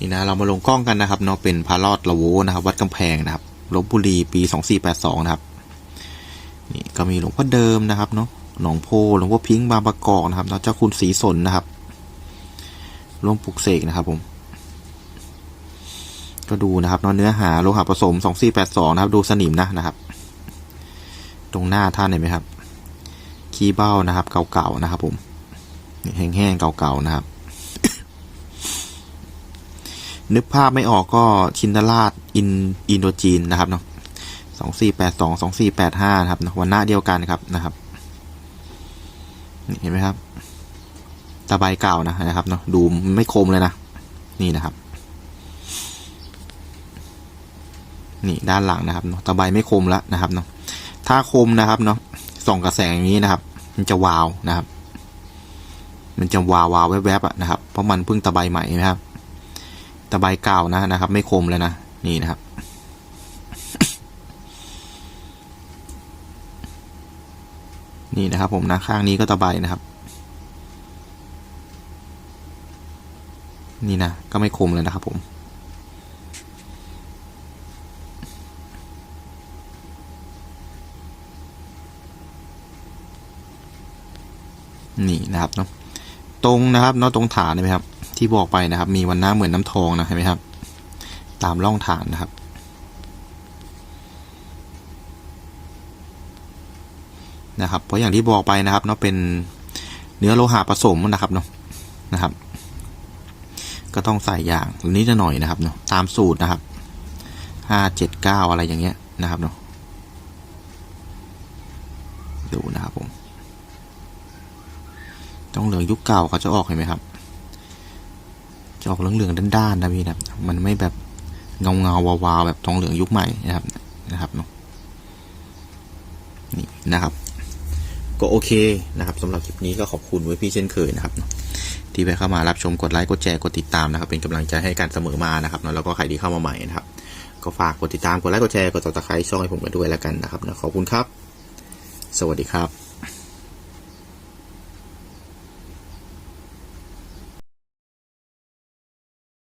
นี่นะเรามาลงกล้องกันนะครับเนาะเป็นพารอดละโวนะครับ วัดกำแพงนะครับลบบุรีปีสองสี่แปดสองนะครับนี่ก็มีหลวงพ่อเดิมนะครับเนาะหนองโพหลวงพ่อพิงค์บางประกอบนะครับแล้วเจ้าคุณศรีสนนะครับร่วมปลุกเสกนะครับผม ก็ดูนะครับเนาะเนื้อหาโลหะผสมสองสี่แปดสองนะครับ ดูสนิมนะนะครับ ตรงหน้าท่านเห็นไหมครับคีย์เบ้านะครับ เก่าๆนะครับผมแห้งๆเก่าๆนะครับ นึกภาพไม่ออกก็ชินดาราชอินอินโดจีนนะครับเนาะสองสี่แปดสองสองสี่แปดห้านะครับวันหน้าเดียวกันครับนะครับเห็นไหมครับตะไบเก่านะนะครับเนาะดูไม่คมเลยนะ นี่นะครับ นี่ด้านหลังนะครับเนาะตะไบไม่คมแล้วนะครับเนาะถ้าคมนะครับเนาะส่องกระแสอย่างนี้นะครับ มันจะวาวนะครับ มันจะวาววาวแวบๆอะนะครับ เพราะมันเพิ่งตะไบใหม่นะครับ ตะไบเก่านะนะครับ ไม่คมเลยนะ นี่นะครับ นี่นะครับ ผมนะข้างนี้ก็ตะไบนะครับ นี่นะก็ไม่คมเลยนะครับ ผมนี่นะครับเนาะ ตรงนะครับเนาะตรงฐานนไหมครับ ที่บอกไปนะครับ มีวันหน้าเหมือนน้ำทองนะเห็นไหมครับ ตามร่องฐานนะครับ นะครับ เพราะอย่างที่บอกไปนะครับเนาะเป็นเนื้อโลหะผสมนะครับเนาะนะครับ ก็ต้องใส่อย่างนิดหน่อยนะครับเนาะตามสูตรนะครับห้าเจ็ดเก้าอะไรอย่างเงี้ยนะครับเนาะดูนะครับผม ต้องเหลืองยุคเก่าเขาจะออกเห็นไหมครับ จะออกเหลืองๆด้านๆนะพี่นะมันไม่แบบเงาเงาๆวาวๆแบบทองเหลืองยุคใหม่นะครับนะครับเนาะนี่นะครับ ก็โอเคนะครับสำหรับคลิปนี้ก็ขอบคุณไว้พี่เช่นเคยนะครับ ที่ไปเข้ามารับชมกดไลค์กดแชร์กดติดตามนะครับ เป็นกำลังใจให้กันเสมอมานะครับเนาะแล้วก็ใครที่เข้ามาใหม่นะครับ ก็ฝากกดติดตามกดไลค์กดแชร์กดติดตามช่องให้ผมกันด้วยแล้วกันนะครับขอบคุณครับ สวัสดีครับ